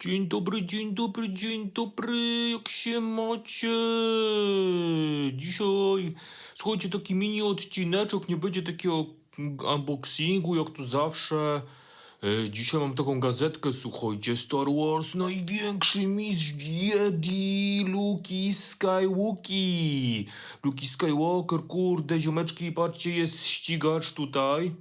Dzień dobry, dzień dobry, dzień dobry, jak się macie? Dzisiaj, słuchajcie, taki mini odcineczek, nie będzie takiego unboxingu jak to zawsze. E, Dzisiaj mam taką gazetkę, słuchajcie, Star Wars, największy mistrz Jedi, Luki Skywalki. Luki Skywalker, kurde, ziomeczki, patrzcie, jest ścigacz tutaj.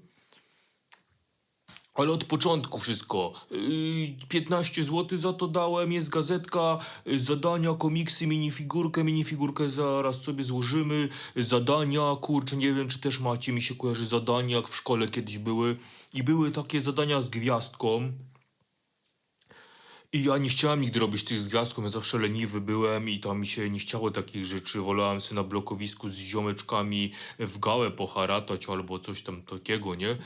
Ale od początku wszystko. Yy, 15 zł za to dałem, jest gazetka, yy, zadania, komiksy, minifigurkę, minifigurkę zaraz sobie złożymy, zadania, kurczę, nie wiem czy też macie, mi się kojarzy zadania, jak w szkole kiedyś były. I były takie zadania z gwiazdką. I ja nie chciałem nigdy robić tych z gwiazdką, ja zawsze leniwy byłem i tam mi się nie chciało takich rzeczy. Wolałem sobie na blokowisku z ziomeczkami w gałę poharatać albo coś tam takiego, nie?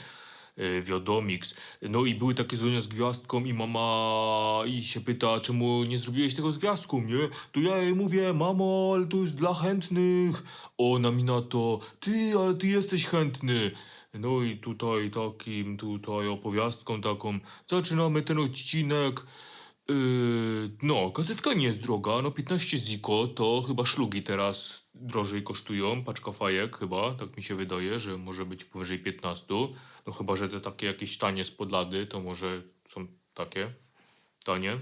E, Wiadomix. No i były takie zadania z gwiazdką i mama i się pyta, czemu nie zrobiłeś tego z gwiazdką, nie? To ja jej mówię, mamo, ale to jest dla chętnych. Ona mi na to, ty, ale ty jesteś chętny. No i tutaj takim, tutaj opowiastką taką zaczynamy ten odcinek. Yy, no, gazetka nie jest droga, no 15 ziko to chyba szlugi teraz drożej kosztują, paczka fajek chyba, tak mi się wydaje, że może być powyżej 15, no chyba, że te takie jakieś tanie z podlady, to może są takie tanie.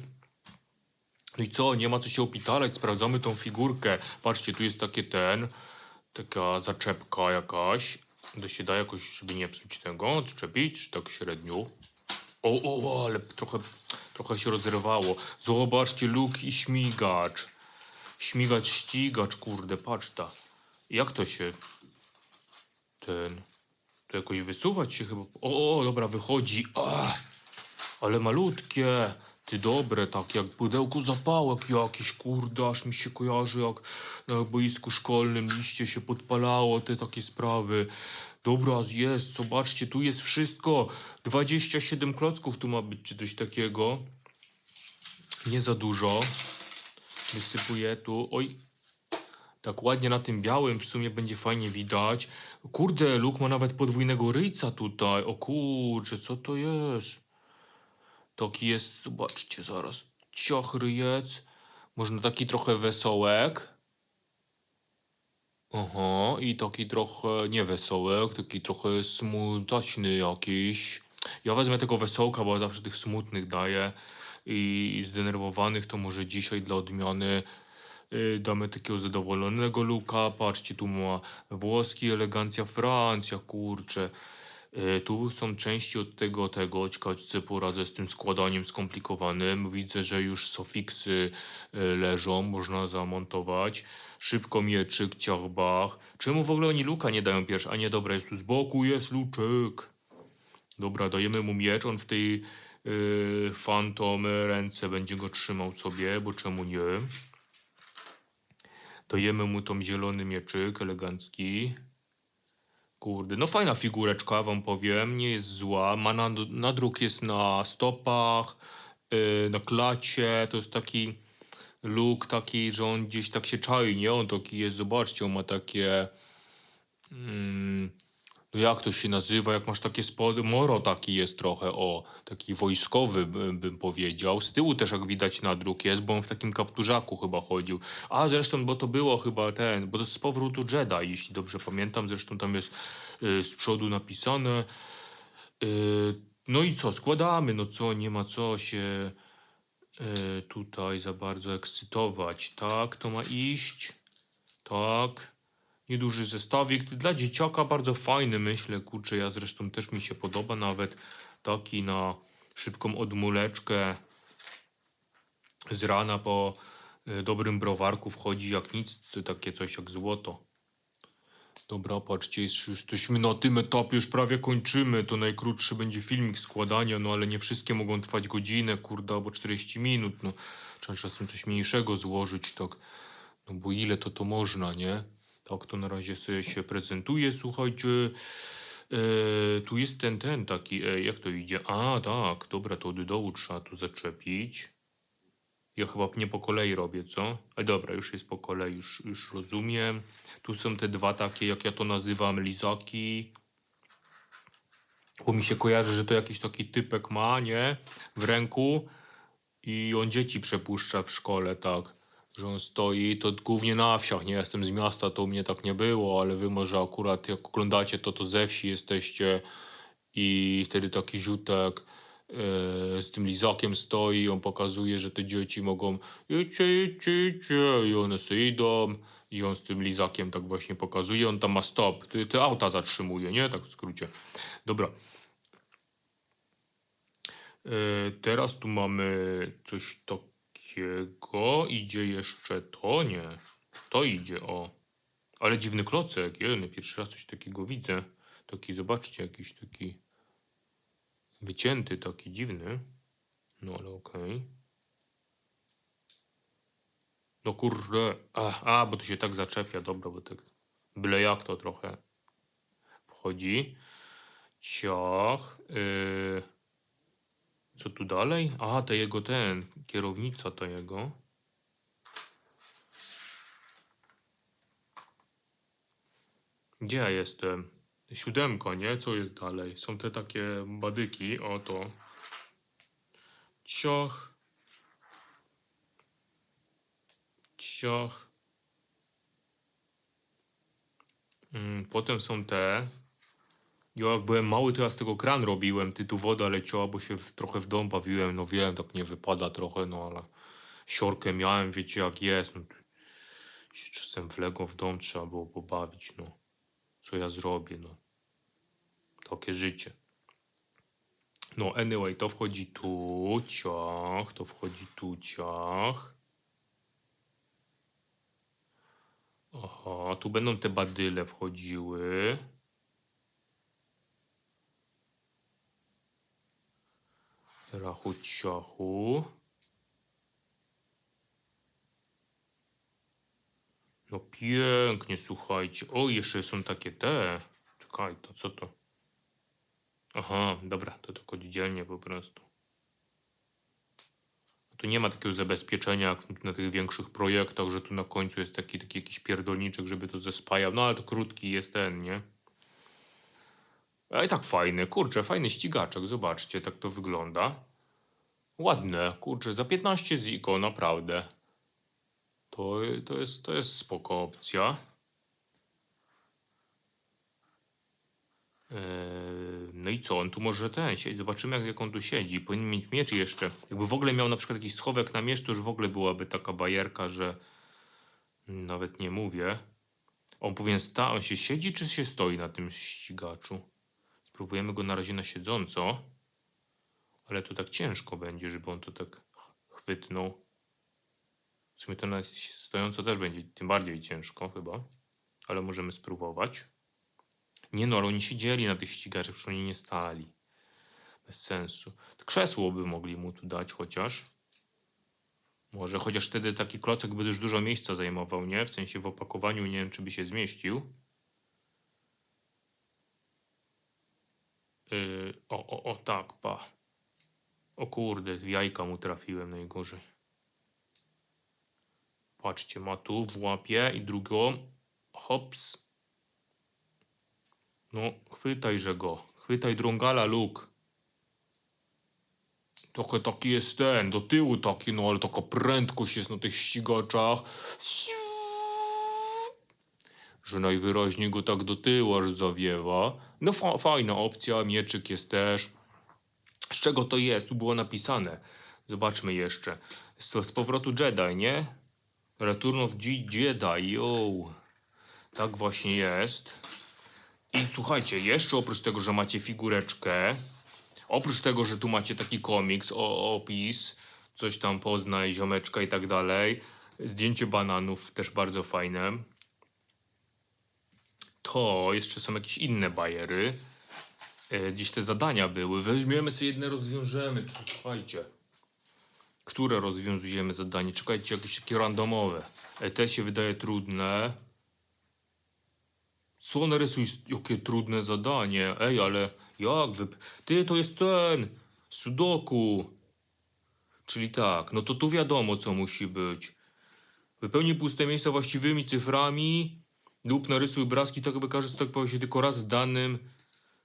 No i co, nie ma co się opitalać, sprawdzamy tą figurkę, patrzcie, tu jest takie ten, taka zaczepka jakaś, to się da jakoś, żeby nie psuć tego, odczepić, tak średnio. O, o, ale trochę, trochę się rozrywało. Zobaczcie, luk i śmigacz. Śmigacz, ścigacz, kurde, patrz ta. Jak to się... Ten... To jakoś wysuwać się chyba... O, o dobra, wychodzi. A, ale malutkie. Ty dobre, tak jak pudełko zapałek jakiś, kurde, aż mi się kojarzy jak na boisku szkolnym liście się podpalało, te takie sprawy. Dobra, jest, zobaczcie, tu jest wszystko. 27 klocków tu ma być, czy coś takiego. Nie za dużo. Wysypuję tu. Oj, tak ładnie na tym białym w sumie będzie fajnie widać. Kurde, Luke ma nawet podwójnego ryjca tutaj. O kurczę, co to jest? Taki jest, zobaczcie zaraz, ciach ryjec. Można taki trochę wesołek. Aha, i taki trochę niewesołek, taki trochę smutaczny jakiś. Ja wezmę tego wesołka, bo zawsze tych smutnych daję i zdenerwowanych to może dzisiaj dla odmiany y, damy takiego zadowolonego luka. Patrzcie, tu ma włoski, elegancja Francja, kurczę. Y, Tu są części od tego, tego, ciekawe, sobie poradzę z tym składaniem skomplikowanym. Widzę, że już sofiksy y, leżą, można zamontować. Szybko mieczyk, ciachbach. Czemu w ogóle oni luka nie dają pierwszy? A nie, dobra, jest tu z boku, jest luczek. Dobra, dajemy mu miecz, on w tej yy, fantom ręce będzie go trzymał sobie, bo czemu nie? Dajemy mu tą zielony mieczyk elegancki. Kurde, no fajna figureczka, wam powiem, nie jest zła. Ma na, nadruk jest na stopach, yy, na klacie, to jest taki look taki, że on gdzieś tak się czai, nie? On taki jest, zobaczcie, on ma takie... Mm, no jak to się nazywa, jak masz takie spody, moro taki jest trochę, o, taki wojskowy bym, powiedział. Z tyłu też jak widać nadruk jest, bo on w takim kapturzaku chyba chodził. A zresztą, bo to było chyba ten, bo to jest z powrotu Jedi, jeśli dobrze pamiętam, zresztą tam jest y, z przodu napisane. Y, no i co, składamy, no co, nie ma co się y, tutaj za bardzo ekscytować. Tak, to ma iść. Tak. Nieduży zestawik. Dla dzieciaka bardzo fajny, myślę. Kurczę, ja zresztą też mi się podoba nawet taki na szybką odmuleczkę z rana po y, dobrym browarku wchodzi jak nic, takie coś jak złoto. Dobra, patrzcie, jesteśmy na tym etapie, już prawie kończymy. To najkrótszy będzie filmik składania, no ale nie wszystkie mogą trwać godzinę, kurde, albo 40 minut. No, trzeba czasem coś mniejszego złożyć, tak. No bo ile to to można, nie? Tak to na razie sobie się prezentuje, słuchajcie. E, tu jest ten, ten taki, e, jak to idzie? A, tak, dobra, to od dołu trzeba tu zaczepić. Ja chyba nie po kolei robię, co? Ale dobra, już jest po kolei, już, już rozumiem. Tu są te dwa takie, jak ja to nazywam, lizaki. Bo mi się kojarzy, że to jakiś taki typek ma, nie? W ręku. i on dzieci przepuszcza w szkole, tak. Że on stoi, to głównie na wsiach, nie jestem z miasta, to u mnie tak nie było, ale wy może akurat jak oglądacie to, to ze wsi jesteście i wtedy taki ziutek e, z tym lizakiem stoi on pokazuje, że te dzieci mogą idźcie, idźcie, idźcie i one sobie idą i on z tym lizakiem tak właśnie pokazuje, on tam ma stop, te, te auta zatrzymuje, nie? Tak w skrócie. Dobra. E, teraz tu mamy coś takiego. Idzie jeszcze to, nie. To idzie, o. Ale dziwny klocek, jeden, pierwszy raz coś takiego widzę. Taki, zobaczcie, jakiś taki wycięty, taki dziwny. No ale okej. No kurde, a, a, bo to się tak zaczepia, dobra, bo tak byle jak to trochę wchodzi. Ciach. Yy. Co tu dalej? Aha, to jego ten, kierownica to jego. Gdzie ja jestem? Siódemko, nie? Co jest dalej? Są te takie badyki, oto. Cioch. Cioch. Mm, potem są te. Ja jak byłem mały, to ja z tego kran robiłem. Ty tu woda leciała, bo się trochę w dom bawiłem. No wiem, tak nie wypada trochę, no ale siorkę miałem, wiecie jak jest. No, się czasem wległo w dom, trzeba było pobawić, no. Co ja zrobię, no. Takie życie. No, anyway, to wchodzi tu, ciach, to wchodzi tu, ciach. Aha, tu będą te badyle wchodziły. Ciachu. No pięknie, słuchajcie. O, jeszcze są takie te. Czekaj, to co to? Aha, dobra, to tylko dzielnie po prostu. Tu nie ma takiego zabezpieczenia jak na tych większych projektach, że tu na końcu jest taki, taki jakiś pierdolniczek, żeby to zespajał. No ale to krótki jest ten, nie? I tak fajny, kurczę, fajny ścigaczek, zobaczcie, tak to wygląda. Ładne, kurczę, za 15 ziko, naprawdę. To, to, jest, to jest spoko opcja. Eee, no i co, on tu może ten siedzi, zobaczymy jak, jak on tu siedzi. Powinien mieć miecz jeszcze. Jakby w ogóle miał na przykład jakiś schowek na miecz, to już w ogóle byłaby taka bajerka, że nawet nie mówię. On powinien sta, on się siedzi czy się stoi na tym ścigaczu? Spróbujemy go na razie na siedząco. Ale to tak ciężko będzie, żeby on to tak chwytnął. W sumie to na stojąco też będzie tym bardziej ciężko chyba. Ale możemy spróbować. Nie no, ale oni siedzieli na tych ścigaczach, przecież oni nie stali. Bez sensu. To krzesło by mogli mu tu dać chociaż. Może chociaż wtedy taki klocek by już dużo miejsca zajmował, nie? W sensie w opakowaniu nie wiem, czy by się zmieścił. Yy, o, o, o, tak, pa. O kurde, w jajka mu trafiłem najgorzej. Patrzcie, ma tu w łapie i drugą. Hops. No, chwytajże go. Chwytaj drągala, Luke. Trochę taki jest ten, do tyłu taki, no ale taka prędkość jest na tych ścigaczach. Że najwyraźniej go tak do tyłu aż zawiewa. No fa fajna opcja, mieczyk jest też. Z czego to jest? Tu było napisane. Zobaczmy jeszcze. To z powrotu Jedi, nie? Return of Jedi, yo. Tak właśnie jest. I słuchajcie, jeszcze oprócz tego, że macie figureczkę, oprócz tego, że tu macie taki komiks, o, opis, coś tam poznaj, ziomeczka i tak dalej, zdjęcie bananów też bardzo fajne. To jeszcze są jakieś inne bajery. E, Gdzieś te zadania były. Weźmiemy sobie jedne, rozwiążemy. Słuchajcie. Które rozwiązujemy zadanie? Czekajcie, jakieś takie randomowe. E, Te się wydaje trudne. Co narysuj, jakie trudne zadanie. Ej, ale jak wy... Ty, to jest ten, sudoku. Czyli tak, no to tu wiadomo, co musi być. Wypełnij puste miejsca właściwymi cyframi lub narysuj obrazki, tak by każdy stok pojawił się tylko raz w danym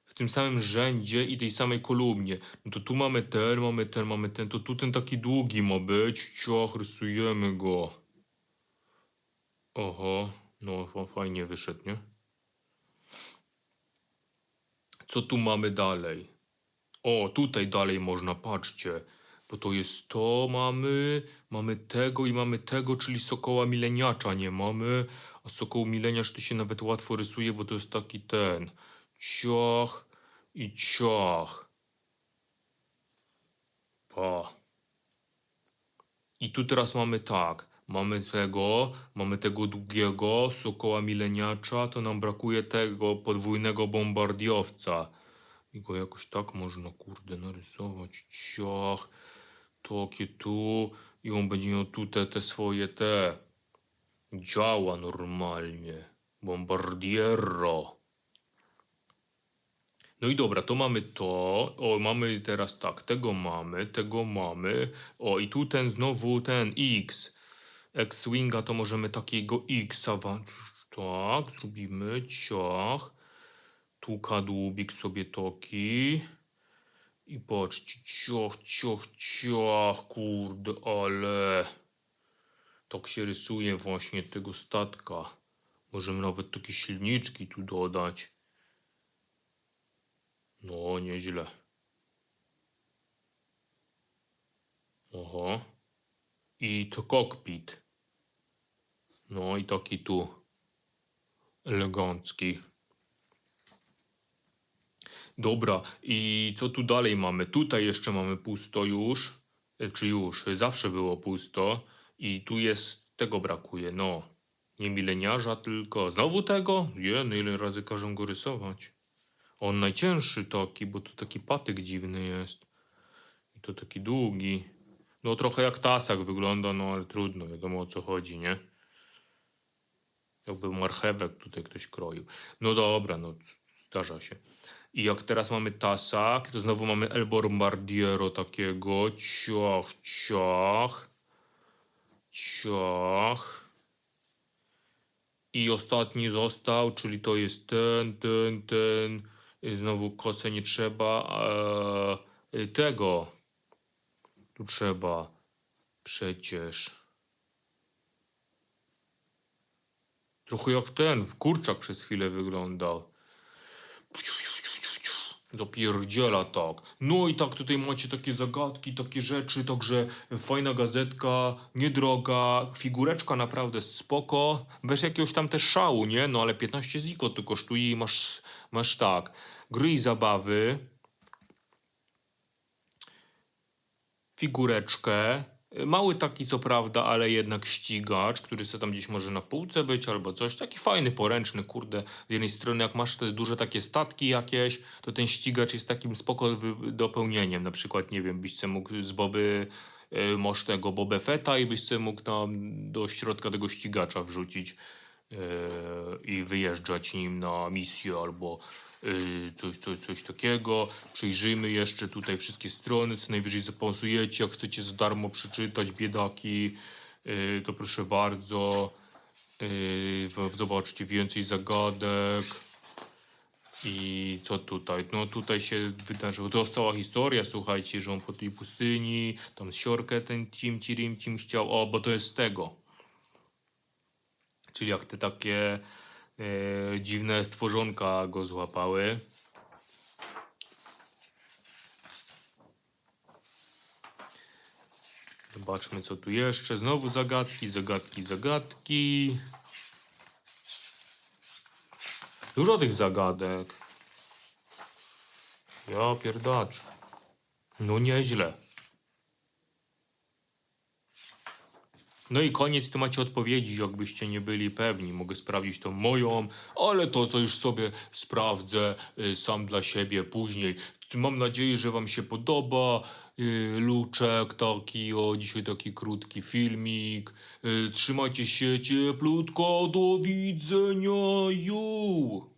w tym samym rzędzie i tej samej kolumnie. No to tu mamy ten, mamy ten, mamy ten, to tu ten taki długi ma być. Ciach, rysujemy go. Oho, no fa- fajnie wyszedł, nie? Co tu mamy dalej? O, tutaj dalej można, patrzcie. Bo to jest to mamy, mamy tego i mamy tego, czyli sokoła mileniacza nie mamy. A sokoł mileniacz to się nawet łatwo rysuje, bo to jest taki ten. Ciach i ciach. Pa. I tu teraz mamy tak. Mamy tego, mamy tego długiego sokoła mileniacza, to nam brakuje tego podwójnego bombardiowca. I go jakoś tak można, kurde, narysować. Ciach, takie tu. I on będzie miał tu te, swoje te. Działa normalnie. Bombardiero. No i dobra, to mamy to. O, mamy teraz tak, tego mamy, tego mamy. O, i tu ten znowu ten X. X-Winga to możemy takiego X-a. Tak, zrobimy. Ciach. Tu kadłubik sobie toki. I patrzcie, ciach, ciach, ciach, kurde, ale tak się rysuje właśnie tego statka. Możemy nawet takie silniczki tu dodać. No, nieźle. Oho. I to kokpit. No i taki tu elegancki. Dobra, i co tu dalej mamy? Tutaj jeszcze mamy pusto już. E, Czy już? Zawsze było pusto. I tu jest, tego brakuje, no. Nie mileniarza, tylko znowu tego? Nie, no ile razy każą go rysować? On najcięższy taki, bo to taki patyk dziwny jest. I to taki długi. No trochę jak tasak wygląda, no ale trudno, wiadomo o co chodzi, nie? Jakby marchewek tutaj ktoś kroił. No dobra, no zdarza się. I jak teraz mamy tasak, to znowu mamy El Bombardiero takiego. Ciach, ciach. Ciach. I ostatni został, czyli to jest ten, ten, ten. Y, Znowu kosę nie trzeba. Eee, tego. Tu trzeba. Przecież. Trochę jak ten, kurczak przez chwilę wyglądał. Dopierdziela tak. No i tak tutaj macie takie zagadki, takie rzeczy, także fajna gazetka, niedroga, figureczka naprawdę spoko, bez jakiegoś tam też szału, nie? No ale 15 ziko to kosztuje i masz, masz tak, gry i zabawy, figureczkę, mały taki co prawda, ale jednak ścigacz, który sobie tam gdzieś może na półce być albo coś, taki fajny, poręczny, kurde, z jednej strony jak masz te duże takie statki jakieś, to ten ścigacz jest takim spoko dopełnieniem, na przykład, nie wiem, byś sobie mógł z Boby, y, masz tego Boba Fetta i byś sobie mógł tam do środka tego ścigacza wrzucić yy, i wyjeżdżać nim na misję albo coś, coś, coś takiego. Przyjrzyjmy jeszcze tutaj wszystkie strony, co najwyżej zapauzujecie, jak chcecie za darmo przeczytać, biedaki, yy, to proszę bardzo. W- zobaczcie więcej zagadek. I co tutaj? No tutaj się wydarzyło. To jest cała historia, słuchajcie, że on po tej pustyni, tam siorkę ten cim, cirim, cim chciał. O, bo to jest z tego. Czyli jak te takie e, dziwne stworzonka go złapały. Zobaczmy co tu jeszcze. Znowu zagadki, zagadki, zagadki. Dużo tych zagadek. Ja pierdacz. No nieźle. No i koniec, tu macie odpowiedzi, jakbyście nie byli pewni. Mogę sprawdzić tą moją, ale to, to już sobie sprawdzę y, sam dla siebie później. Mam nadzieję, że wam się podoba. Y, Luczek taki, o dzisiaj taki krótki filmik. Y, Trzymajcie się cieplutko, do widzenia, ju!